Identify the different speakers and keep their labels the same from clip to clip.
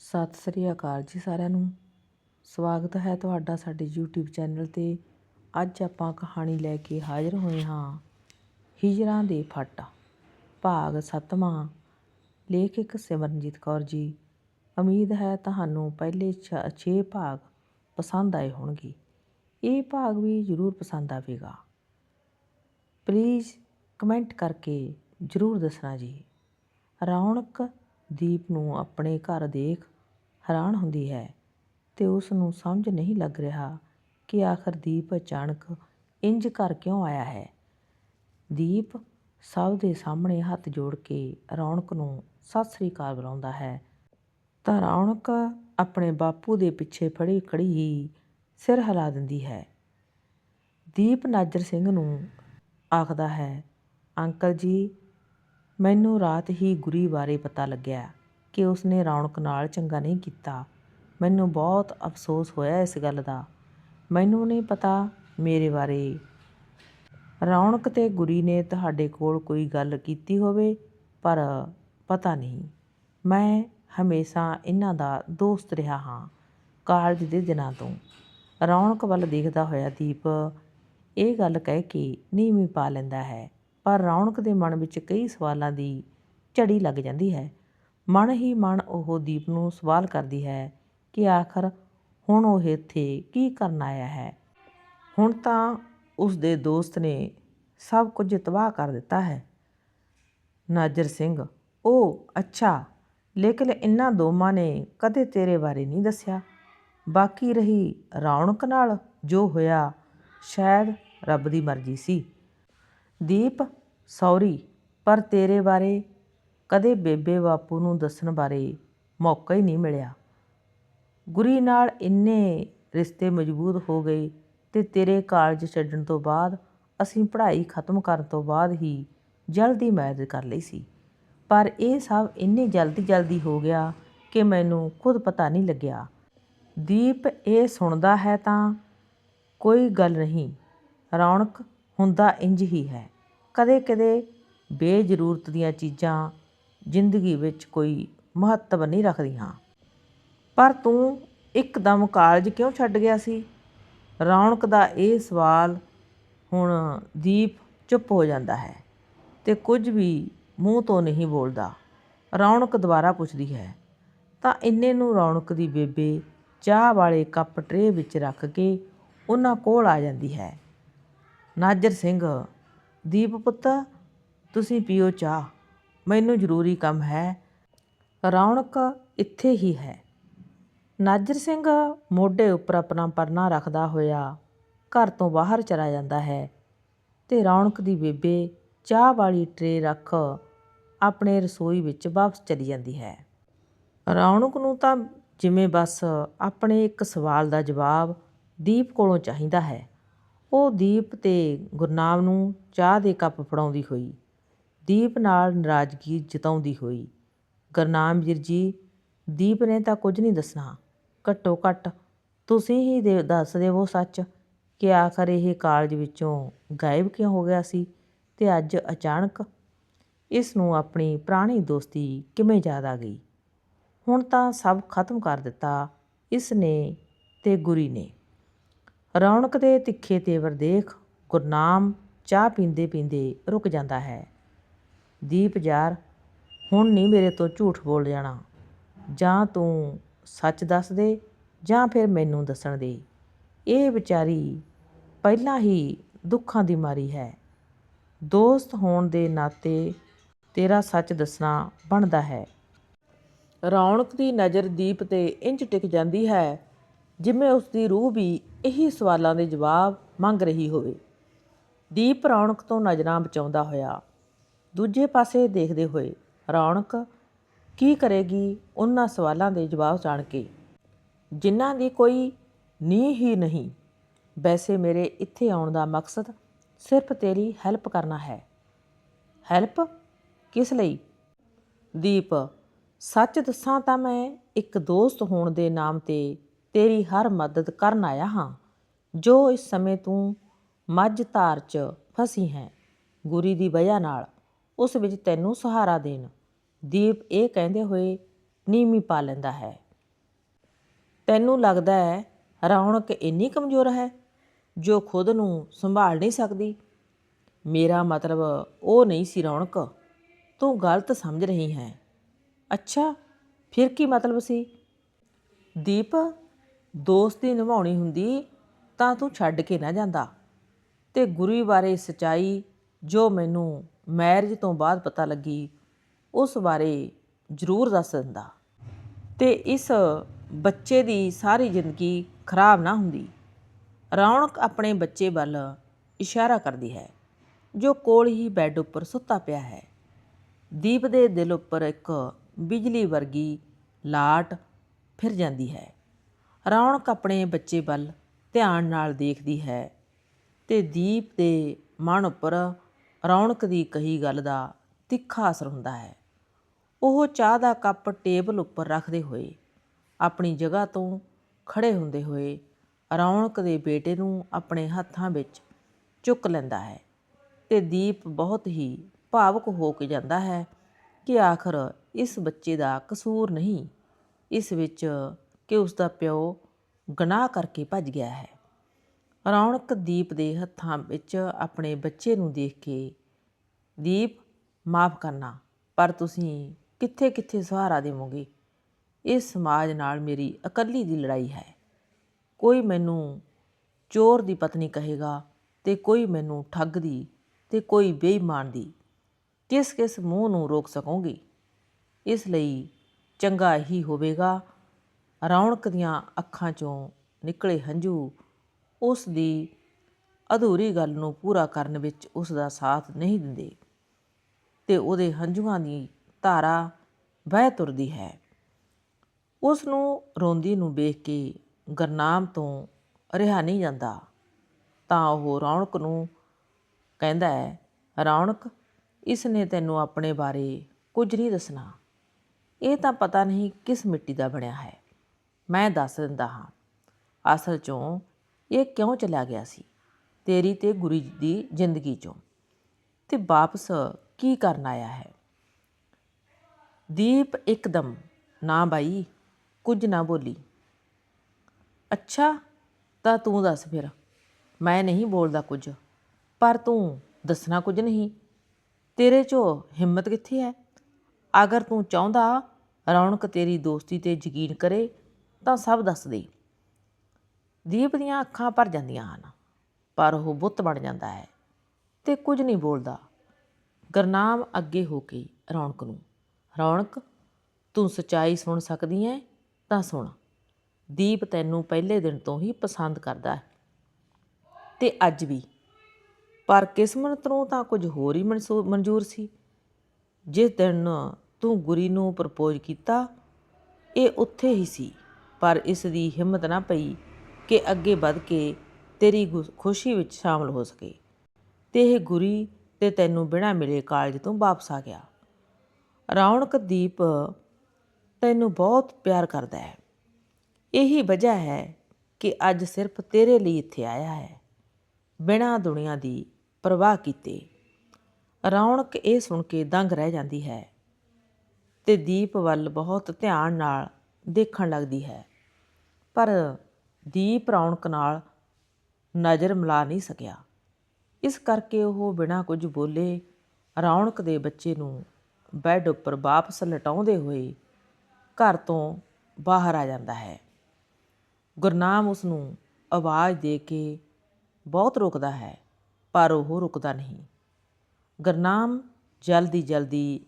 Speaker 1: ਸਤਿ ਸ੍ਰੀ ਅਕਾਲ ਜੀ ਸਾਰਿਆਂ ਨੂੰ। ਸਵਾਗਤ ਹੈ ਤੁਹਾਡਾ ਸਾਡੇ YouTube ਚੈਨਲ ਤੇ। ਅੱਜ ਆਪਾਂ ਕਹਾਣੀ ਲੈ ਕੇ ਹਾਜ਼ਰ ਹੋਏ ਹਾਂ। ਹਿਜਰਾਂ ਦੇ ਫੱਟ। ਭਾਗ 7ਵਾਂ ਲੇਖਕ ਸਿਮਰਨਜੀਤ ਕੌਰ ਜੀ, ਉਮੀਦ ਹੈ ਤੁਹਾਨੂੰ ਪਹਿਲੇ 6 ਭਾਗ ਪਸੰਦ ਆਏ ਹੋਣਗੇ। ਇਹ ਭਾਗ ਵੀ ਜ਼ਰੂਰ ਪਸੰਦ ਆਵੇਗਾ। ਪਲੀਜ਼ ਕਮੈਂਟ ਕਰਕੇ ਜ਼ਰੂਰ ਦੱਸਣਾ ਜੀ। ਰੌਣਕ ਦੀਪ ਨੂੰ ਆਪਣੇ ਘਰ ਦੇਖ ਹੈਰਾਨ ਹੁੰਦੀ ਹੈ ਤੇ ਉਸ ਨੂੰ ਸਮਝ ਨਹੀਂ ਲੱਗ ਰਿਹਾ ਕਿ ਆਖਰ ਦੀਪ ਅਚਾਨਕ ਇੰਜ ਘਰ ਕਿਉਂ ਆਇਆ ਹੈ। ਦੀਪ ਸਭ ਦੇ ਸਾਹਮਣੇ ਹੱਥ ਜੋੜ ਕੇ ਰੌਣਕ ਨੂੰ ਸਤਿ ਸ੍ਰੀ ਅਕਾਲ ਬੁਲਾਉਂਦਾ ਹੈ। ਤਾਂ ਰੌਣਕ ਆਪਣੇ ਬਾਪੂ ਦੇ ਪਿੱਛੇ ਫੜੀ ਖੜੀ ਹੀ ਸਿਰ ਹਿਲਾ ਦਿੰਦੀ ਹੈ। ਦੀਪ ਨਾਜਰ ਸਿੰਘ ਨੂੰ ਆਖਦਾ ਹੈ, ਅੰਕਲ ਜੀ ਮੈਨੂੰ ਰਾਤ ਹੀ ਗੁਰੀ ਬਾਰੇ ਪਤਾ ਲੱਗਿਆ ਕਿ ਉਸਨੇ ਰੌਣਕ ਨਾਲ ਚੰਗਾ ਨਹੀਂ ਕੀਤਾ। ਮੈਨੂੰ ਬਹੁਤ ਅਫਸੋਸ ਹੋਇਆ ਇਸ ਗੱਲ ਦਾ। ਮੈਨੂੰ ਨਹੀਂ ਪਤਾ ਮੇਰੇ ਬਾਰੇ। ਰੌਣਕ ਤੇ ਗੁਰੀ ਨੇ ਤੁਹਾਡੇ ਕੋਲ ਕੋਈ ਗੱਲ ਕੀਤੀ ਹੋਵੇ, ਪਰ ਪਤਾ ਨਹੀਂ। ਮੈਂ ਹਮੇਸ਼ਾ ਇਹਨਾਂ ਦਾ ਦੋਸਤ ਰਿਹਾ ਹਾਂ, ਕਾਲਜ ਦੇ ਦਿਨਾਂ ਤੋਂ। ਰੌਣਕ ਵੱਲ ਦੇਖਦਾ ਹੋਇਆ ਦੀਪ ਇਹ ਗੱਲ ਕਹਿ ਕੇ ਨੀਵੀਂ ਪਾ ਲੈਂਦਾ ਹੈ। ਪਰ ਰੌਣਕ ਦੇ ਮਨ ਵਿੱਚ ਕਈ ਸਵਾਲਾਂ ਦੀ ਝੜੀ ਲੱਗ ਜਾਂਦੀ ਹੈ। ਮਨ ਹੀ ਮਨ ਉਹ ਦੀਪ ਨੂੰ ਸਵਾਲ ਕਰਦੀ ਹੈ ਕਿ ਆਖਰ ਹੁਣ ਉਹ ਇੱਥੇ ਕੀ ਕਰਨ ਆਇਆ ਹੈ? ਹੁਣ ਤਾਂ ਉਸ ਦੇ ਦੋਸਤ ਨੇ ਸਭ ਕੁਝ ਤਬਾਹ ਕਰ ਦਿੱਤਾ ਹੈ। ਨਾਜਰ ਸਿੰਘ ਉਹ ਅੱਛਾ, ਲੇਕਿਨ ਇਹਨਾਂ ਦੋਵਾਂ ਨੇ ਕਦੇ ਤੇਰੇ ਬਾਰੇ ਨਹੀਂ ਦੱਸਿਆ। ਬਾਕੀ ਰਹੀ ਰੌਣਕ ਨਾਲ ਜੋ ਹੋਇਆ, ਸ਼ਾਇਦ ਰੱਬ ਦੀ ਮਰਜ਼ੀ ਸੀ। ਦੀਪ ਸੌਰੀ, ਪਰ ਤੇਰੇ ਬਾਰੇ ਕਦੇ ਬੇਬੇ ਬਾਪੂ ਨੂੰ ਦੱਸਣ ਬਾਰੇ ਮੌਕਾ ਹੀ ਨਹੀਂ ਮਿਲਿਆ। ਗੁਰੀ ਨਾਲ ਇੰਨੇ ਰਿਸ਼ਤੇ ਮਜ਼ਬੂਤ ਹੋ ਗਏ ਤੇ ਤੇਰੇ ਕਾਲਜ ਛੱਡਣ ਤੋਂ ਬਾਅਦ ਅਸੀਂ ਪੜ੍ਹਾਈ ਖਤਮ ਕਰਨ ਤੋਂ ਬਾਅਦ ਹੀ ਜਲਦੀ ਮੈਰਿਜ ਕਰ ਲਈ ਸੀ। ਪਰ ਇਹ ਸਭ ਇੰਨੇ ਜਲਦੀ ਜਲਦੀ ਹੋ ਗਿਆ ਕਿ ਮੈਨੂੰ ਖੁਦ ਪਤਾ ਨਹੀਂ ਲੱਗਿਆ। ਦੀਪ ਇਹ ਸੁਣਦਾ ਹੈ ਤਾਂ ਕੋਈ ਗੱਲ ਨਹੀਂ, ਰੌਣਕ ਹੁੰਦਾ ਇੰਜ ਹੀ ਹੈ। ਕਦੇ-ਕਦੇ ਬੇਜ਼ਰੂਰਤ ਦੀਆਂ ਚੀਜ਼ਾਂ ਜ਼ਿੰਦਗੀ ਵਿੱਚ ਕੋਈ ਮਹੱਤਵ ਨਹੀਂ ਰੱਖਦੀਆਂ। ਪਰ ਤੂੰ ਇੱਕਦਮ ਕਾਲਜ ਕਿਉਂ ਛੱਡ ਗਿਆ ਸੀ? ਰੌਣਕ ਦਾ ਇਹ ਸਵਾਲ ਹੁਣ ਦੀਪ ਚੁੱਪ ਹੋ ਜਾਂਦਾ ਹੈ ਤੇ ਕੁਝ ਵੀ ਮੂੰਹ ਤੋਂ ਨਹੀਂ ਬੋਲਦਾ। ਰੌਣਕ ਦੁਬਾਰਾ ਪੁੱਛਦੀ ਹੈ, ਤਾਂ ਇੰਨੇ ਨੂੰ ਰੌਣਕ ਦੀ ਬੇਬੇ ਚਾਹ ਵਾਲੇ ਕੱਪ ਟਰੇ ਵਿੱਚ ਰੱਖ ਕੇ ਉਹਨਾਂ ਕੋਲ ਆ ਜਾਂਦੀ ਹੈ? ਨਾਜਰ ਸਿੰਘ ਦੀਪ ਪੁੱਤ, ਤੁਸੀਂ ਪੀਓ ਚਾਹ। ਮੈਨੂੰ ਜ਼ਰੂਰੀ ਕੰਮ ਹੈ। ਰੌਣਕ ਇੱਥੇ ਹੀ ਹੈ। ਨਾਜਰ ਸਿੰਘ ਮੋਢੇ ਉੱਪਰ ਆਪਣਾ ਪਰਨਾ ਰੱਖਦਾ ਹੋਇਆ ਘਰ ਤੋਂ ਬਾਹਰ ਚਲਾ ਜਾਂਦਾ ਹੈ ਤੇ ਰੌਣਕ ਦੀ ਬੇਬੇ ਚਾਹ ਵਾਲੀ ਟਰੇ ਰੱਖ ਆਪਣੇ ਰਸੋਈ ਵਿੱਚ ਵਾਪਸ ਚਲੀ ਜਾਂਦੀ ਹੈ। ਰੌਣਕ ਨੂੰ ਤਾਂ ਜਿਵੇਂ ਬਸ ਆਪਣੇ ਇੱਕ ਸਵਾਲ ਦਾ ਜਵਾਬ ਦੀਪ ਕੋਲੋਂ ਚਾਹੀਦਾ ਹੈ। ਉਹ ਦੀਪ ਤੇ ਗੁਰਨਾਮ ਨੂੰ ਚਾਹ ਦੇ ਕੱਪ ਫੜਾਉਂਦੀ ਹੋਈ, ਦੀਪ ਨਾਲ ਨਾਰਾਜ਼ਗੀ ਜਤਾਉਂਦੀ ਹੋਈ। ਗੁਰਨਾਮ, ਵੀਰ ਜੀ, ਦੀਪ ਨੇ ਤਾਂ ਕੁਝ ਨਹੀਂ ਦੱਸਣਾ। ਘੱਟੋ ਘੱਟ ਤੁਸੀਂ ਹੀ ਦੇ ਦੱਸ ਦੇਵੋ ਸੱਚ ਕਿ ਆਖਰ ਇਹ ਕਾਲਜ ਵਿੱਚੋਂ ਗਾਇਬ ਕਿਉਂ ਹੋ ਗਿਆ ਸੀ ਤੇ ਅੱਜ ਅਚਾਨਕ ਇਸ ਨੂੰ ਆਪਣੀ ਪੁਰਾਣੀ ਦੋਸਤੀ ਕਿਵੇਂ ਯਾਦ ਆ ਗਈ? ਹੁਣ ਤਾਂ ਸਭ ਖਤਮ ਕਰ ਦਿੱਤਾ ਇਸ ਨੇ ਤੇ ਗੁਰੀ ਨੇ। ਰੌਣਕ ਦੇ ਤਿੱਖੇ ਤੇਵਰ ਦੇਖ ਗੁਰਨਾਮ ਚਾਹ ਪੀਂਦੇ ਪੀਂਦੇ ਰੁਕ ਜਾਂਦਾ ਹੈ। ਦੀਪ ਯਾਰ, ਹੁਣ ਨਹੀਂ ਮੇਰੇ ਤੋਂ ਝੂਠ ਬੋਲ ਜਾਣਾ। ਜਾਂ ਤੂੰ ਸੱਚ ਦੱਸ ਦੇ ਜਾਂ ਫਿਰ ਮੈਨੂੰ ਦੱਸਣ ਦੇ। ਇਹ ਵਿਚਾਰੀ ਪਹਿਲਾਂ ਹੀ ਦੁੱਖਾਂ ਦੀ ਮਾਰੀ ਹੈ। ਦੋਸਤ ਹੋਣ ਦੇ ਨਾਤੇ ਤੇਰਾ ਸੱਚ ਦੱਸਣਾ ਬਣਦਾ ਹੈ। ਰੌਣਕ ਦੀ ਨਜ਼ਰ ਦੀਪ ਤੇ ਇੰਜ ਟਿਕ ਜਾਂਦੀ ਹੈ ਜਿਵੇਂ ਉਸ ਦੀ ਰੂਹ ਵੀ ਇਹੀ ਸਵਾਲਾਂ ਦੇ ਜਵਾਬ ਮੰਗ ਰਹੀ ਹੋਵੇ। ਦੀਪ ਰੌਣਕ ਤੋਂ ਨਜ਼ਰਾਂ ਬਚਾਉਂਦਾ ਹੋਇਆ। ਦੂਜੇ ਪਾਸੇ ਦੇਖਦੇ ਹੋਏ, ਰੌਣਕ, ਕੀ ਕਰੇਗੀ ਉਹਨਾਂ ਸਵਾਲਾਂ ਦੇ ਜਵਾਬ ਜਾਣ ਕੇ। ਜਿਨ੍ਹਾਂ ਦੀ ਕੋਈ ਨੀ ਹੀ ਨਹੀਂ, ਵੈਸੇ ਮੇਰੇ ਇੱਥੇ ਆਉਣ ਦਾ ਮਕਸਦ ਸਿਰਫ ਤੇਰੀ ਹੈਲਪ ਕਰਨਾ ਹੈ। ਹੈਲਪ? ਕਿਸ ਲਈ? ਦੀਪ, ਸੱਚ ਦੱਸਾਂ ਤਾਂ ਮੈਂ ਇੱਕ ਦੋਸਤ ਹੋਣ ਦੇ ਨਾਮ ਤੇ ਤੇਰੀ ਹਰ ਮਦਦ ਕਰਨ ਆਇਆ ਹਾਂ। ਜੋ ਇਸ ਸਮੇਂ ਤੂੰ ਮੱਝ ਧਾਰ 'ਚ ਫਸੀ ਹੈ, ਗੁਰੀ ਦੀ ਵਜ੍ਹਾ ਨਾਲ ਉਸ ਵਿੱਚ ਤੈਨੂੰ ਸਹਾਰਾ ਦੇਣ। ਦੀਪ ਇਹ ਕਹਿੰਦੇ ਹੋਏ ਨੀਮੀ ਪਾ ਲੈਂਦਾ ਹੈ। ਤੈਨੂੰ ਲੱਗਦਾ ਹੈ ਰੌਣਕ ਇੰਨੀ ਕਮਜ਼ੋਰ ਹੈ ਜੋ ਖੁਦ ਨੂੰ ਸੰਭਾਲ ਨਹੀਂ ਸਕਦੀ। ਮੇਰਾ ਮਤਲਬ ਉਹ ਨਹੀਂ ਸੀ ਰੌਣਕ। ਤੂੰ ਗਲਤ ਸਮਝ ਰਹੀ ਹੈ। ਅੱਛਾ, ਫਿਰ ਕੀ ਮਤਲਬ ਸੀ? ਦੀਪ ਦੋਸਤੀ ਨਿਭਾਉਣੀ ਹੁੰਦੀ ਤਾਂ ਤੂੰ ਛੱਡ ਕੇ ਨਾ ਜਾਂਦਾ। ਤੇ ਗੁਰੂ ਬਾਰੇ ਸਚਾਈ ਜੋ ਮੈਨੂੰ ਮੈਰਿਜ ਤੋਂ ਬਾਅਦ ਪਤਾ ਲੱਗੀ, ਉਸ ਬਾਰੇ ਜ਼ਰੂਰ ਦੱਸ ਦਿੰਦਾ। ਤੇ ਇਸ ਬੱਚੇ ਦੀ ਸਾਰੀ ਜ਼ਿੰਦਗੀ ਖਰਾਬ ਨਾ ਹੁੰਦੀ। ਰੌਣਕ ਆਪਣੇ ਬੱਚੇ ਵੱਲ ਇਸ਼ਾਰਾ ਕਰਦੀ ਹੈ, ਜੋ ਕੋਲ ਹੀ ਬੈੱਡ ਉੱਪਰ ਸੁੱਤਾ ਪਿਆ ਹੈ। ਦੀਪ ਦੇ ਦਿਲ ਉੱਪਰ ਇੱਕ ਬਿਜਲੀ ਵਰਗੀ ਲਾਟ ਫਿਰ ਜਾਂਦੀ ਹੈ। ਰੌਣਕ ਆਪਣੇ ਬੱਚੇ ਵੱਲ ਧਿਆਨ ਨਾਲ ਦੇਖਦੀ ਹੈ ਤੇ ਦੀਪ ਦੇ ਮਨ ਉੱਪਰ ਰੌਣਕ ਦੀ ਕਹੀ ਗੱਲ ਦਾ ਤਿੱਖਾ ਅਸਰ ਹੁੰਦਾ ਹੈ। ਉਹ ਚਾਹ ਦਾ ਕੱਪ ਟੇਬਲ ਉੱਪਰ ਰੱਖਦੇ ਹੋਏ ਆਪਣੀ ਜਗ੍ਹਾ ਤੋਂ ਖੜੇ ਹੁੰਦੇ ਹੋਏ ਰੌਣਕ ਦੇ ਬੇਟੇ ਨੂੰ ਆਪਣੇ ਹੱਥਾਂ ਵਿੱਚ ਚੁੱਕ ਲੈਂਦਾ ਹੈ ਤੇ ਦੀਪ ਬਹੁਤ ਹੀ ਭਾਵੁਕ ਹੋ ਕੇ ਜਾਂਦਾ ਹੈ ਕਿ ਆਖਰ ਇਸ ਬੱਚੇ ਦਾ ਕਸੂਰ ਨਹੀਂ, ਇਸ ਵਿੱਚ ਕਿ ਉਸ ਦਾ ਪਿਓ ਗੁਨਾਹ ਕਰਕੇ ਭੱਜ ਗਿਆ ਹੈ। ਰੌਣਕ ਦੀਪ ਦੇ ਹੱਥਾਂ ਵਿੱਚ ਆਪਣੇ ਬੱਚੇ ਨੂੰ ਦੇਖ ਕੇ, ਦੀਪ, ਮਾਫ ਕਰਨਾ, ਪਰ ਤੁਸੀਂ ਕਿੱਥੇ ਕਿੱਥੇ ਸਹਾਰਾ ਦੇਵੋਗੇ? ਇਸ ਸਮਾਜ ਨਾਲ ਮੇਰੀ ਇਕੱਲੀ ਦੀ ਲੜਾਈ ਹੈ। ਕੋਈ ਮੈਨੂੰ ਚੋਰ ਦੀ ਪਤਨੀ ਕਹੇਗਾ ਤੇ ਕੋਈ ਮੈਨੂੰ ਠੱਗ ਦੀ ਤੇ ਕੋਈ ਬੇਈਮਾਨ ਦੀ। ਕਿਸ ਕਿਸ ਮੂੰਹ ਨੂੰ ਰੋਕ ਸਕੋਗੇ? ਇਸ ਲਈ ਚੰਗਾ ਹੀ ਹੋਵੇਗਾ ਰੌਣਕ ਦੀਆਂ ਅੱਖਾਂ ਚੋਂ ਨਿਕਲੇ ਹੰਝੂ ਉਸ ਦੀ ਅਧੂਰੀ ਗੱਲ ਨੂੰ ਪੂਰਾ ਕਰਨ ਵਿੱਚ ਉਸ ਦਾ ਸਾਥ ਨਹੀਂ ਦਿੰਦੇ ਤੇ ਉਹਦੇ ਹੰਝੂਆਂ ਦੀ ਧਾਰਾ ਵਹਿ ਤੁਰਦੀ ਹੈ। ਉਸ ਨੂੰ ਰੋਂਦੀ ਨੂੰ ਵੇਖ ਕੇ ਗਰਨਾਮ ਤੋਂ ਰਿਹਾ ਨਹੀਂ ਜਾਂਦਾ, ਤਾਂ ਉਹ ਰੌਣਕ ਨੂੰ ਕਹਿੰਦਾ ਹੈ, ਰੌਣਕ, ਇਸ ਨੇ ਤੈਨੂੰ ਆਪਣੇ ਬਾਰੇ ਕੁਝ ਨਹੀਂ ਦੱਸਣਾ। ਇਹ ਤਾਂ ਪਤਾ ਨਹੀਂ ਕਿਸ ਮਿੱਟੀ ਦਾ ਬਣਿਆ ਹੈ। ਮੈਂ ਦੱਸ ਦਿੰਦਾ ਹਾਂ, ਅਸਲ 'ਚੋਂ ਇਹ ਕਿਉਂ ਚਲਾ ਗਿਆ ਸੀ? ਤੇਰੀ ਤੇ ਗੁਰੂ ਜੀ ਦੀ ਜ਼ਿੰਦਗੀ 'ਚੋਂ। ਤੇ ਵਾਪਸ ਕੀ ਕਰਨ ਆਇਆ ਹੈ? ਦੀਪ ਇੱਕਦਮ, ਨਾ ਬਾਈ, ਕੁਝ ਨਾ ਬੋਲੀ। ਅੱਛਾ, ਤਾਂ ਤੂੰ ਦੱਸ ਫਿਰ। ਮੈਂ ਨਹੀਂ ਬੋਲਦਾ ਕੁਝ, ਪਰ ਤੂੰ ਦੱਸਣਾ ਕੁਝ ਨਹੀਂ। ਤੇਰੇ 'ਚੋਂ ਹਿੰਮਤ ਕਿੱਥੇ ਹੈ? ਅਗਰ ਤੂੰ ਚਾਹੁੰਦਾ ਰੌਣਕ ਤੇਰੀ ਦੋਸਤੀ ਤੇ ਯਕੀਨ ਕਰੇ ਤਾਂ ਸਭ ਦੱਸਦੀ। ਦੀਪ ਦੀਆਂ ਅੱਖਾਂ ਭਰ ਜਾਂਦੀਆਂ ਹਨ, ਪਰ ਉਹ ਬੁੱਤ ਬਣ ਜਾਂਦਾ ਹੈ ਤੇ ਕੁਝ ਨਹੀਂ ਬੋਲਦਾ। ਗਰਨਾਮ ਅੱਗੇ ਹੋ ਕੇ ਰੌਣਕ ਨੂੰ, ਰੌਣਕ, ਤੂੰ ਸਚਾਈ ਸੁਣ ਸਕਦੀ ਹੈ? ਤਾਂ ਸੁਣ। ਦੀਪ ਤੈਨੂੰ ਪਹਿਲੇ ਦਿਨ ਤੋਂ ਹੀ ਪਸੰਦ ਕਰਦਾ ਹੈ। ਤੇ ਅੱਜ ਵੀ। ਪਰ ਕਿਸਮਤ ਨੂੰ ਤਾਂ ਕੁਝ ਹੋਰ ਹੀ ਮਨਸੂ- ਮਨਜ਼ੂਰ ਸੀ। ਜਿਸ ਦਿਨ ਤੂੰ ਗੁਰੀ ਨੂੰ ਪ੍ਰਪੋਜ਼ ਕੀਤਾ, ਇਹ ਉੱਥੇ ਹੀ ਸੀ। ਪਰ ਇਸ ਦੀ ਹਿੰਮਤ ਨਾ ਪਈ ਕਿ ਅੱਗੇ ਵੱਧ ਕੇ ਤੇਰੀ ਗੁ- ਖੁਸ਼ੀ ਵਿੱਚ ਸ਼ਾਮਲ ਹੋ ਸਕੇ। ਤੇ ਇਹ ਗੁਰੀ ਤੇ ਤੈਨੂੰ ਬਿਨਾਂ ਮਿਲੇ ਕਾਲਜ ਤੋਂ ਵਾਪਸ ਆ ਗਿਆ। ਰੌਣਕ ਦੀਪ ਤੈਨੂੰ ਬਹੁਤ ਪਿਆਰ ਕਰਦਾ ਹੈ। ਇਹੀ ਵਜ੍ਹਾ ਹੈ ਕਿ ਅੱਜ ਸਿਰਫ ਤੇਰੇ ਲਈ ਇੱਥੇ ਆਇਆ ਹੈ। ਬਿਨਾਂ ਦੁਨੀਆ ਦੀ ਪਰਵਾਹ ਕੀਤੇ। ਰੌਣਕ ਇਹ ਸੁਣ ਕੇ ਦੰਗ ਰਹਿ ਜਾਂਦੀ ਹੈ ਤੇ ਦੀਪ ਵੱਲ ਬਹੁਤ ਧਿਆਨ ਨਾਲ ਦੇਖਣ ਲੱਗਦੀ ਹੈ। ਪਰ ਦੀਪ ਰੌਣਕ ਨਾਲ ਨਜ਼ਰ ਮਿਲਾ ਨਹੀਂ ਸਕਿਆ। ਇਸ ਕਰਕੇ ਉਹ ਬਿਨਾਂ ਕੁਝ ਬੋਲੇ ਰੌਣਕ ਦੇ ਬੱਚੇ ਨੂੰ ਬੈੱਡ ਉੱਪਰ ਵਾਪਸ ਲਟਾਉਂਦੇ ਹੋਏ ਘਰ ਤੋਂ ਬਾਹਰ ਆ ਜਾਂਦਾ ਹੈ। ਗੁਰਨਾਮ ਉਸ ਨੂੰ ਆਵਾਜ਼ ਦੇ ਕੇ ਬਹੁਤ ਰੁਕਦਾ ਹੈ, ਪਰ ਉਹ ਰੁਕਦਾ ਨਹੀਂ। ਗੁਰਨਾਮ ਜਲਦੀ ਜਲਦੀ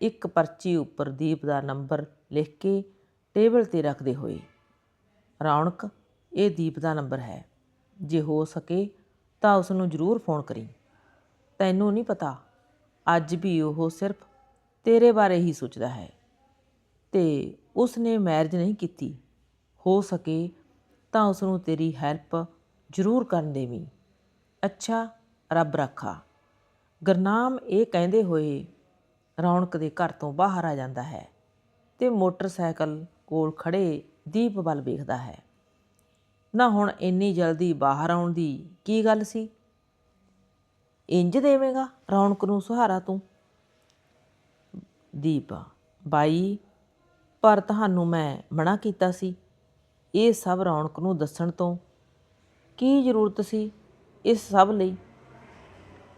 Speaker 1: ਇੱਕ ਪਰਚੀ ਉੱਪਰ ਦੀਪ ਦਾ ਨੰਬਰ ਲਿਖ ਕੇ ਟੇਬਲ ਤੇ ਰੱਖਦੇ ਹੋਏ ਰੌਣਕ, ਇਹ ਦੀਪ ਦਾ ਨੰਬਰ ਹੈ। ਜੇ ਹੋ ਸਕੇ ਤਾਂ ਉਸ ਨੂੰ ਜ਼ਰੂਰ ਫੋਨ ਕਰੀ। ਤੈਨੂੰ ਨਹੀਂ ਪਤਾ, ਅੱਜ ਵੀ ਉਹ ਸਿਰਫ ਤੇਰੇ ਬਾਰੇ ਹੀ ਸੋਚਦਾ ਹੈ। ਤੇ ਉਸ ਨੇ ਮੈਰਿਜ ਨਹੀਂ ਕੀਤੀ। ਹੋ ਸਕੇ ਤਾਂ ਉਸ ਨੂੰ ਤੇਰੀ ਹੈਲਪ ਜ਼ਰੂਰ ਕਰਨ ਦੇਵੀਂ। ਅੱਛਾ, ਰੱਬ ਰੱਖਾ। ਗਰਨਾਮ ਇਹ ਕਹਿੰਦੇ ਹੋਏ ਰੌਣਕ ਦੇ ਘਰ ਤੋਂ ਬਾਹਰ ਆ ਜਾਂਦਾ ਹੈ ਤੇ ਮੋਟਰਸਾਈਕਲ ਕੋਲ ਖੜੇ ਦੀਪ ਵੱਲ ਵੇਖਦਾ ਹੈ। ਨਾ ਹੁਣ ਇੰਨੀ ਜਲਦੀ ਬਾਹਰ ਆਉਣ ਦੀ ਕੀ ਗੱਲ ਸੀ? ਇੰਜ ਦੇਵੇਂਗਾ ਰੌਣਕ ਨੂੰ ਸਹਾਰਾ ਤੂੰ? ਦੀਪ, ਬਾਈ, ਪਰ ਤੁਹਾਨੂੰ ਮੈਂ ਮਨਾ ਕੀਤਾ ਸੀ। ਇਹ ਸਭ ਰੌਣਕ ਨੂੰ ਦੱਸਣ ਤੋਂ ਕੀ ਜ਼ਰੂਰਤ ਸੀ ਇਸ ਸਭ ਲਈ?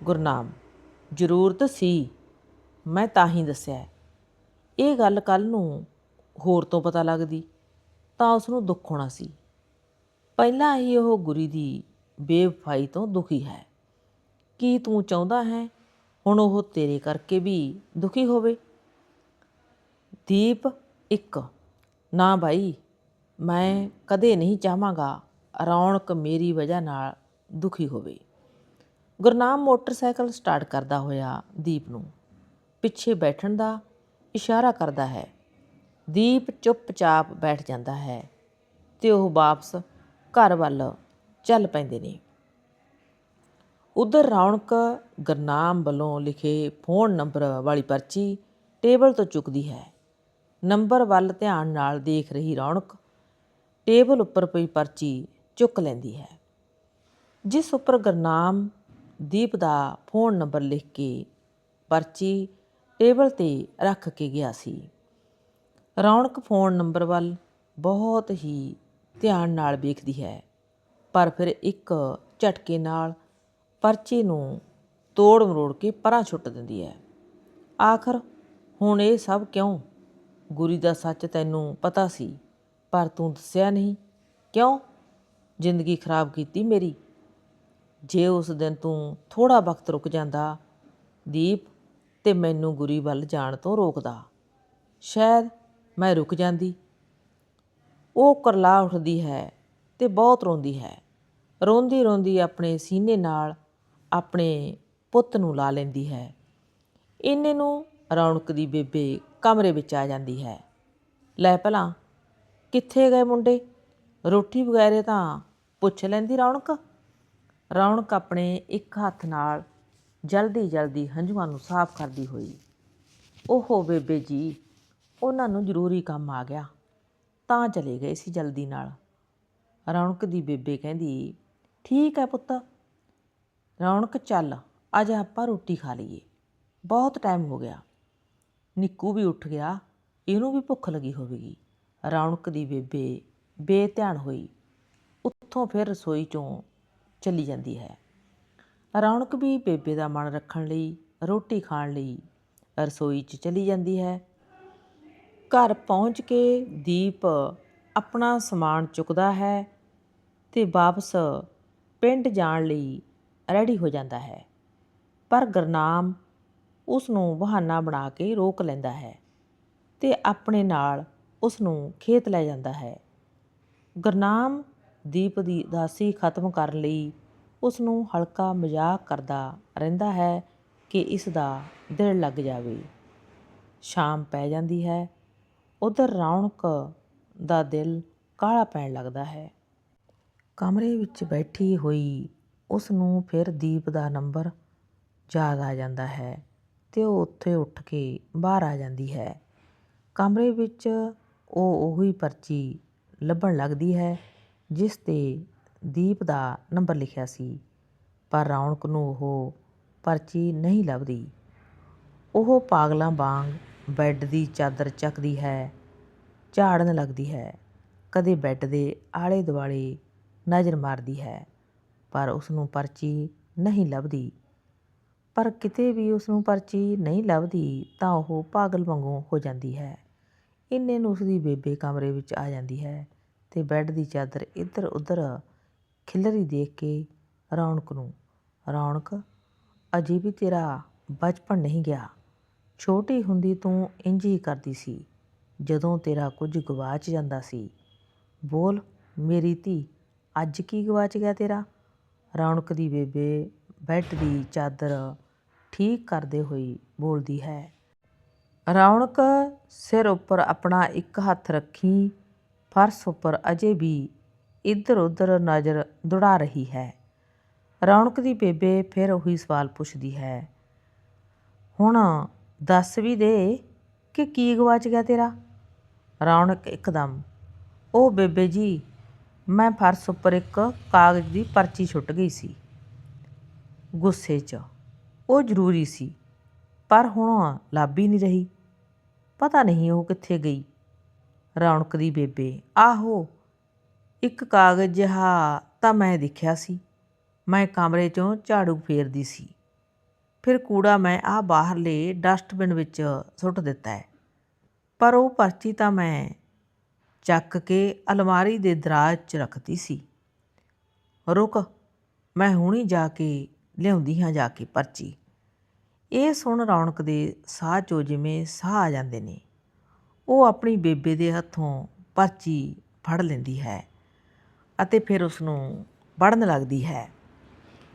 Speaker 1: ਗੁਰਨਾਮ, ਜ਼ਰੂਰਤ ਸੀ, ਮੈਂ ਤਾਂ ਹੀ ਦੱਸਿਆ। ਇਹ ਗੱਲ ਕੱਲ ਨੂੰ ਹੋਰ ਤੋਂ ਪਤਾ ਲੱਗਦੀ। ਤਾਂ ਉਸ ਨੂੰ ਦੁੱਖ ਹੋਣਾ ਸੀ। ਪਹਿਲਾਂ ਹੀ ਉਹ ਗੁਰੀ ਦੀ ਬੇਵਫਾਈ ਤੋਂ ਦੁਖੀ ਹੈ। ਕੀ ਤੂੰ ਚਾਹੁੰਦਾ ਹੈ ਹੁਣ ਉਹ ਤੇਰੇ ਕਰਕੇ ਵੀ ਦੁਖੀ ਹੋਵੇ? ਦੀਪ, ਇੱਕ। ਨਾ ਭਾਈ ਮੈਂ ਕਦੇ ਨਹੀਂ ਚਾਹਾਂਗਾ ਰੌਣਕ ਮੇਰੀ ਵਜ੍ਹਾ ਨਾਲ ਦੁਖੀ ਹੋਵੇ। ਗੁਰਨਾਮ ਮੋਟਰਸਾਈਕਲ ਸਟਾਰਟ ਕਰਦਾ ਹੋਇਆ ਦੀਪ ਨੂੰ। ਪਿੱਛੇ ਬੈਠਣ ਦਾ ਇਸ਼ਾਰਾ ਕਰਦਾ ਹੈ। ਦੀਪ ਚੁੱਪਚਾਪ ਬੈਠ ਜਾਂਦਾ ਹੈ ਤੇ ਉਹ ਵਾਪਸ ਘਰ ਵੱਲ ਚੱਲ ਪੈਂਦੇ ਨੇ। ਉਧਰ ਰੌਣਕ ਗੁਰਨਾਮ ਵੱਲੋਂ ਲਿਖੇ ਫੋਨ ਨੰਬਰ ਵਾਲੀ ਪਰਚੀ ਟੇਬਲ ਤੋਂ ਚੁੱਕਦੀ ਹੈ। ਨੰਬਰ ਵੱਲ ਧਿਆਨ ਨਾਲ ਦੇਖ ਰਹੀ ਰੌਣਕ ਟੇਬਲ ਉੱਪਰ ਪਈ ਪਰਚੀ ਚੁੱਕ ਲੈਂਦੀ ਹੈ। ਜਿਸ ਉੱਪਰ ਗੁਰਨਾਮ ਦੀਪ ਦਾ ਫੋਨ ਨੰਬਰ ਲਿਖ ਕੇ ਪਰਚੀ ਟੇਬਲ ਤੇ ਰੱਖ ਕੇ ਗਿਆ ਸੀ। ਰੌਣਕ ਫੋਨ ਨੰਬਰ ਵੱਲ ਬਹੁਤ ਹੀ ਧਿਆਨ ਨਾਲ ਵੇਖਦੀ ਹੈ। ਪਰ ਫਿਰ ਇੱਕ ਝਟਕੇ ਨਾਲ ਪਰਚੇ ਨੂੰ ਤੋੜ ਮਰੋੜ ਕੇ ਪਰਾਂ ਛੁੱਟ ਦਿੰਦੀ ਹੈ। ਆਖਰ ਹੁਣ ਇਹ ਸਭ ਕਿਉਂ? ਗੁਰੀ ਦਾ ਸੱਚ ਤੈਨੂੰ ਪਤਾ ਸੀ, ਪਰ ਤੂੰ ਦੱਸਿਆ ਨਹੀਂ। ਕਿਉਂ? ਜ਼ਿੰਦਗੀ ਖਰਾਬ ਕੀਤੀ ਮੇਰੀ। ਜੇ ਉਸ ਦਿਨ ਤੂੰ ਥੋੜਾ ਵਕਤ ਰੁਕ ਜਾਂਦਾ, ਦੀਪ, ਤੇ ਮੈਨੂੰ ਗੁਰੀ ਵੱਲ ਜਾਣ ਤੋਂ ਰੋਕਦਾ। ਸ਼ਾਇਦ ਮੈਂ ਰੁਕ ਜਾਂਦੀ। ਉਹ ਕਰਲਾ ਉੱਠਦੀ ਹੈ ਤੇ ਬਹੁਤ ਰੋਂਦੀ ਹੈ। ਰੋਂਦੀ ਰੋਂਦੀ ਆਪਣੇ ਸੀਨੇ ਨਾਲ ਆਪਣੇ ਪੁੱਤ ਨੂੰ ਲਾ ਲੈਂਦੀ ਹੈ। ਇੰਨੇ ਨੂੰ ਰੌਣਕ ਦੀ ਬੇਬੇ ਕਮਰੇ ਵਿੱਚ ਆ ਜਾਂਦੀ ਹੈ। ਲੈ ਭਲਾ ਕਿੱਥੇ ਗਏ ਮੁੰਡੇ? ਰੋਟੀ ਵਗੈਰੇ ਤਾਂ ਪੁੱਛ ਲੈਂਦੀ ਰੌਣਕ। ਰੌਣਕ ਆਪਣੇ ਇੱਕ ਹੱਥ ਨਾਲ ਜਲਦੀ ਜਲਦੀ ਹੰਝੂਆਂ ਨੂੰ ਸਾਫ਼ ਕਰਦੀ ਹੋਈ। ਓਹੋ ਬੇਬੇ ਜੀ ਉਹਨਾਂ ਨੂੰ ਜ਼ਰੂਰੀ ਕੰਮ ਆ ਗਿਆ। ਤਾਂ ਚਲੇ ਗਏ ਸੀ ਜਲਦੀ ਨਾਲ। ਰੌਣਕ ਦੀ ਬੇਬੇ ਕਹਿੰਦੀ, ਠੀਕ ਹੈ ਪੁੱਤ। ਰੌਣਕ ਚੱਲ, ਅੱਜ ਆਪਾਂ ਰੋਟੀ ਖਾ ਲਈਏ। ਬਹੁਤ ਟਾਈਮ ਹੋ ਗਿਆ। ਨਿੱਕੂ ਵੀ ਉੱਠ ਗਿਆ। ਇਹਨੂੰ ਵੀ ਭੁੱਖ ਲੱਗੀ ਹੋਵੇਗੀ। ਰੌਣਕ ਦੀ ਬੇਬੇ ਬੇਧਿਆਨ ਹੋਈ। ਉੱਥੋਂ ਫਿਰ ਰਸੋਈ ਚੋਂ ਚਲੀ ਜਾਂਦੀ ਹੈ। ਰੌਣਕ ਵੀ ਬੇਬੇ ਦਾ ਮਨ ਰੱਖਣ ਲਈ, ਰੋਟੀ ਖਾਣ ਲਈ ਰਸੋਈ 'ਚ ਚਲੀ ਜਾਂਦੀ ਹੈ। ਘਰ ਪਹੁੰਚ ਕੇ ਦੀਪ ਆਪਣਾ ਸਮਾਨ ਚੁੱਕਦਾ ਹੈ ਅਤੇ ਵਾਪਸ ਪਿੰਡ ਜਾਣ ਲਈ ਰੈਡੀ ਹੋ ਜਾਂਦਾ ਹੈ। ਪਰ ਗੁਰਨਾਮ ਉਸ ਨੂੰ ਬਹਾਨਾ ਬਣਾ ਕੇ ਰੋਕ ਲੈਂਦਾ ਹੈ ਅਤੇ ਆਪਣੇ ਨਾਲ ਉਸ ਨੂੰ ਖੇਤ ਲੈ ਜਾਂਦਾ ਹੈ। ਗੁਰਨਾਮ ਦੀਪ ਦੀ ਉਦਾਸੀ ਖਤਮ ਕਰਨ ਲਈ ਉਸ ਨੂੰ ਹਲਕਾ ਮਜ਼ਾਕ ਕਰਦਾ ਰਹਿੰਦਾ ਹੈ ਕਿ ਇਸ ਦਾ ਦਿਲ ਲੱਗ ਜਾਵੇ। ਸ਼ਾਮ ਪੈ ਜਾਂਦੀ ਹੈ ਉਧਰ ਰੌਣਕ ਦਾ ਦਿਲ ਕਾਲਾ ਪੈਣ ਲੱਗਦਾ ਹੈ। ਕਮਰੇ ਵਿੱਚ ਬੈਠੀ ਹੋਈ ਉਸ ਨੂੰ ਫਿਰ ਦੀਪ ਦਾ ਨੰਬਰ ਯਾਦ ਆ ਜਾਂਦਾ ਹੈ ਤੇ ਉਹ ਉੱਥੇ ਉੱਠ ਕੇ ਬਾਹਰ ਆ ਜਾਂਦੀ ਹੈ। ਕਮਰੇ ਵਿੱਚ ਉਹ ਉਹੀ ਪਰਚੀ ਲੱਭਣ ਲੱਗਦੀ ਹੈ ਜਿਸ ਤੇ ਦੀਪ ਦਾ ਨੰਬਰ ਲਿਖਿਆ ਸੀ, ਪਰ ਰੌਣਕ ਨੂੰ ਉਹ ਪਰਚੀ ਨਹੀਂ ਲੱਭਦੀ। ਉਹ ਪਾਗਲਾਂ ਵਾਂਗ ਬੈੱਡ ਦੀ ਚਾਦਰ ਚੱਕਦੀ ਹੈ, ਝਾੜਨ ਲੱਗਦੀ ਹੈ। ਕਦੇ ਬੈੱਡ ਦੇ ਆਲੇ ਦੁਆਲੇ ਨਜ਼ਰ ਮਾਰਦੀ ਹੈ, ਪਰ ਉਸ ਨੂੰ ਪਰਚੀ ਨਹੀਂ ਲੱਭਦੀ। ਪਰ ਕਿਤੇ ਵੀ ਉਸ ਨੂੰ ਪਰਚੀ ਨਹੀਂ ਲੱਭਦੀ ਤਾਂ ਉਹ ਪਾਗਲ ਵਾਂਗੂ ਹੋ ਜਾਂਦੀ ਹੈ। ਇੰਨੇ ਨੂੰ ਉਸ ਦੀ ਬੇਬੇ ਕਮਰੇ ਵਿੱਚ ਆ ਜਾਂਦੀ ਹੈ ਤੇ ਬੈੱਡ ਦੀ ਚਾਦਰ ਇੱਧਰ ਉੱਧਰ ਖਿਲਰੀ ਦੇਖ ਕੇ ਰੌਣਕ ਨੂੰ, ਰੌਣਕ, ਅਜੇ ਵੀ ਤੇਰਾ ਬਚਪਨ ਨਹੀਂ ਗਿਆ। ਛੋਟੀ ਹੁੰਦੀ ਤੂੰ ਇੰਝ ਹੀ ਕਰਦੀ ਸੀ। ਜਦੋਂ ਤੇਰਾ ਕੁਝ ਗਵਾਚ ਜਾਂਦਾ ਸੀ, ਬੋਲ, ਮੇਰੀ ਧੀ, ਅੱਜ ਕੀ ਗਵਾਚ ਗਿਆ ਤੇਰਾ? ਰੌਣਕ ਦੀ ਬੇਬੇ ਬੈੱਡ ਦੀ ਚਾਦਰ ਠੀਕ ਕਰਦੇ ਹੋਈ ਬੋਲਦੀ ਹੈ। ਰੌਣਕ ਸਿਰ ਉੱਪਰ ਆਪਣਾ ਇੱਕ ਹੱਥ ਰੱਖੀ, ਫਰਸ਼ ਉੱਪਰ ਅਜੇ ਵੀ ਇੱਧਰ ਉੱਧਰ ਨਜ਼ਰ ਦੁੜਾ ਰਹੀ ਹੈ। ਰੌਣਕ ਦੀ ਬੇਬੇ ਫਿਰ ਉਹੀ ਸਵਾਲ ਪੁੱਛਦੀ ਹੈ, ਹੁਣ ਦੱਸ ਵੀ ਦੇ ਕਿ ਕੀ ਗਵਾਚ ਗਿਆ ਤੇਰਾ? ਰੌਣਕ ਇੱਕਦਮ। ਉਹ ਬੇਬੇ ਜੀ, ਮੈਂ ਫਰਸ਼ ਉੱਪਰ ਇੱਕ ਕਾਗਜ਼ ਦੀ ਪਰਚੀ ਛੁੱਟ ਗਈ ਸੀ। ਗੁੱਸੇ 'ਚ। ਉਹ ਜ਼ਰੂਰੀ ਸੀ, ਪਰ ਹੁਣ ਲੱਭ ਹੀ ਨਹੀਂ ਰਹੀ। ਪਤਾ ਨਹੀਂ ਉਹ ਕਿੱਥੇ ਗਈ। ਰੌਣਕ ਦੀ ਬੇਬੇ, ਆਹੋ, ਇੱਕ ਕਾਗਜ਼ ਜਿਹਾ ਤਾਂ ਮੈਂ ਦੇਖਿਆ ਸੀ। ਮੈਂ ਕਮਰੇ 'ਚੋਂ ਝਾੜੂ ਫੇਰਦੀ ਸੀ। ਫਿਰ ਕੂੜਾ ਮੈਂ ਆਹ ਬਾਹਰਲੇ ਡਸਟਬਿਨ ਵਿੱਚ ਸੁੱਟ ਦਿੱਤਾ ਹੈ। ਪਰ ਉਹ ਪਰਚੀ ਤਾਂ ਮੈਂ ਚੱਕ ਕੇ ਅਲਮਾਰੀ ਦੇ ਦਰਾਜ਼ 'ਚ ਰੱਖਤੀ ਸੀ। ਰੁਕ, ਮੈਂ ਹੁਣੀ ਜਾ ਕੇ ਲਿਆਉਂਦੀ ਹਾਂ ਜਾ ਕੇ ਪਰਚੀ। ਇਹ ਸੁਣ ਰੌਣਕ ਦੇ ਸਾਹ 'ਚੋਂ ਜਿਵੇਂ ਸਾਹ ਆ ਜਾਂਦੇ ਨੇ। ਉਹ ਆਪਣੀ ਬੇਬੇ ਦੇ ਹੱਥੋਂ ਪਰਚੀ ਫੜ ਲੈਂਦੀ ਹੈ ਅਤੇ ਫਿਰ ਉਸ ਨੂੰ ਪੜ੍ਹਨ ਲੱਗਦੀ ਹੈ।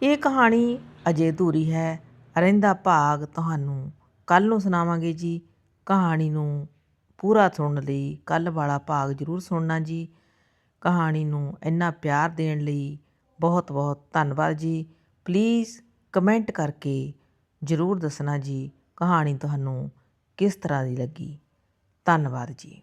Speaker 1: ਇਹ ਕਹਾਣੀ ਅਜੇ ਅਧੂਰੀ ਹੈ। ਰਹਿੰਦਾ ਭਾਗ ਤੁਹਾਨੂੰ। ਕੱਲ ਨੂੰ ਸੁਣਾਵਾਂਗੇ ਜੀ। ਕਹਾਣੀ ਨੂੰ ਪੂਰਾ ਸੁਣਨ ਲਈ ਕੱਲ ਵਾਲਾ ਭਾਗ ਜ਼ਰੂਰ ਸੁਣਨਾ ਜੀ। ਕਹਾਣੀ ਨੂੰ ਇੰਨਾ ਪਿਆਰ ਦੇਣ ਲਈ ਬਹੁਤ ਬਹੁਤ ਧੰਨਵਾਦ ਜੀ। ਪਲੀਜ਼ ਕਮੈਂਟ ਕਰਕੇ ਜ਼ਰੂਰ ਦੱਸਣਾ ਜੀ ਕਹਾਣੀ ਤੁਹਾਨੂੰ ਕਿਸ ਤਰ੍ਹਾਂ ਦੀ ਲੱਗੀ। ਧੰਨਵਾਦ ਜੀ।